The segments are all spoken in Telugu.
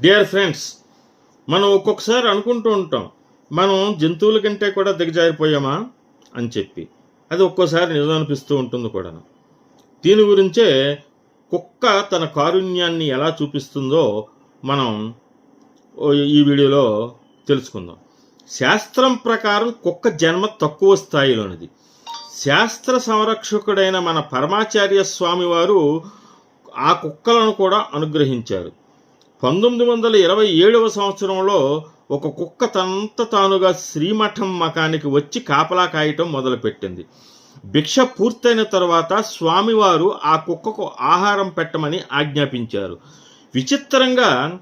డియర్ ఫ్రెండ్స్ మనం ఒక్కొక్కసారి అనుకుంటూ ఉంటాం మనం జంతువుల కంటే కూడా దిగజారిపోయామా అని చెప్పి. అది ఒక్కోసారి నిజం అనిపిస్తూ ఉంటుంది కూడా దీని గురించే కుక్క తన కారుణ్యాన్ని ఎలా చూపిస్తుందో మనం ఈ వీడియోలో తెలుసుకుందాం. శాస్త్రం ప్రకారం కుక్క జన్మ తక్కువ స్థాయిలోనిది. శాస్త్ర సంరక్షకుడైన మన పరమాచార్య స్వామి వారు ఆ కుక్కలను కూడా అనుగ్రహించారు. పంతొమ్మిది వందల ఇరవై ఏడవ సంవత్సరంలో ఒక కుక్క తనంత తానుగా శ్రీమఠం మకానికి వచ్చి కాపలా కాయటం మొదలుపెట్టింది. భిక్ష పూర్తయిన తర్వాత స్వామివారు ఆ కుక్కకు ఆహారం పెట్టమని ఆజ్ఞాపించారు. విచిత్రంగా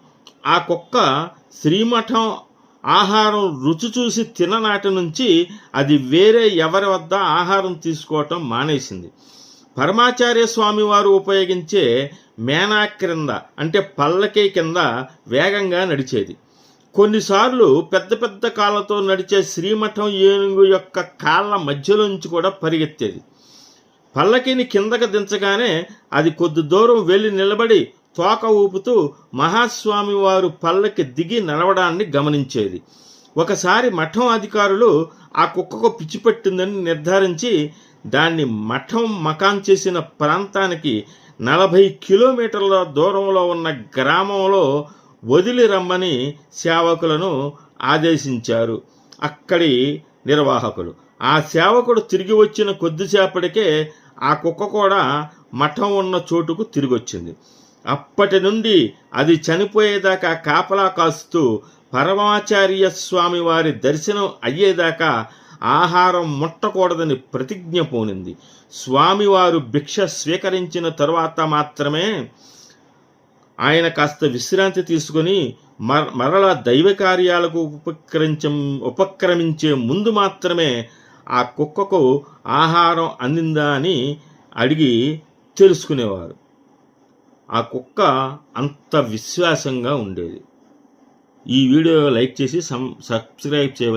ఆ కుక్క శ్రీమఠం ఆహారం రుచి చూసి తిననాటి నుంచి అది వేరే ఎవరి వద్ద ఆహారం తీసుకోవటం మానేసింది. పరమాచార్య స్వామివారు ఉపయోగించే మేనా క్రింద అంటే పల్లకి కింద వేగంగా నడిచేది. కొన్నిసార్లు పెద్ద పెద్ద కాళ్ళతో నడిచే శ్రీమఠం ఏనుగు యొక్క కాళ్ళ మధ్యలోంచి కూడా పరిగెత్తేది. పల్లకిని కిందకు దించగానే అది కొద్ది దూరం వెళ్ళి నిలబడి తోక ఊపుతూ మహాస్వామి వారు పల్లకి దిగి నడవడాన్ని గమనించేది. ఒకసారి మఠం అధికారులు ఆ కుక్కకు పిచ్చి పెట్టిందని నిర్ధారించి దాన్ని మఠం మకాన్ చేసిన ప్రాంతానికి నలభై కిలోమీటర్ల దూరంలో ఉన్న గ్రామంలో వదిలి రమ్మని సేవకులను ఆదేశించారు. అక్కడి నిర్వాహకులు. ఆ సేవకుడు తిరిగి వచ్చిన కొద్దిసేపటికే ఆ కుక్క కూడా మఠం ఉన్న చోటుకు తిరిగి వచ్చింది అప్పటి నుండి అది చనిపోయేదాకా కాపలా కాస్తూ పరమాచార్య స్వామి వారి దర్శనం అయ్యేదాకా ఆహారం ముట్టకూడదని ప్రతిజ్ఞ పోనింది. స్వామివారు భిక్ష స్వీకరించిన తరువాత మాత్రమే ఆయన కాస్త విశ్రాంతి తీసుకొని మర మరలా దైవ కార్యాలకు ఉపక్రమించ ఉపక్రమించే ముందు మాత్రమే ఆ కుక్కకు ఆహారం అందిందా అని అడిగి తెలుసుకునేవారు. ఆ కుక్క అంత విశ్వాసంగా ఉండేది. ఈ వీడియో లైక్ చేసి సబ్స్క్రైబ్ చేయవలసి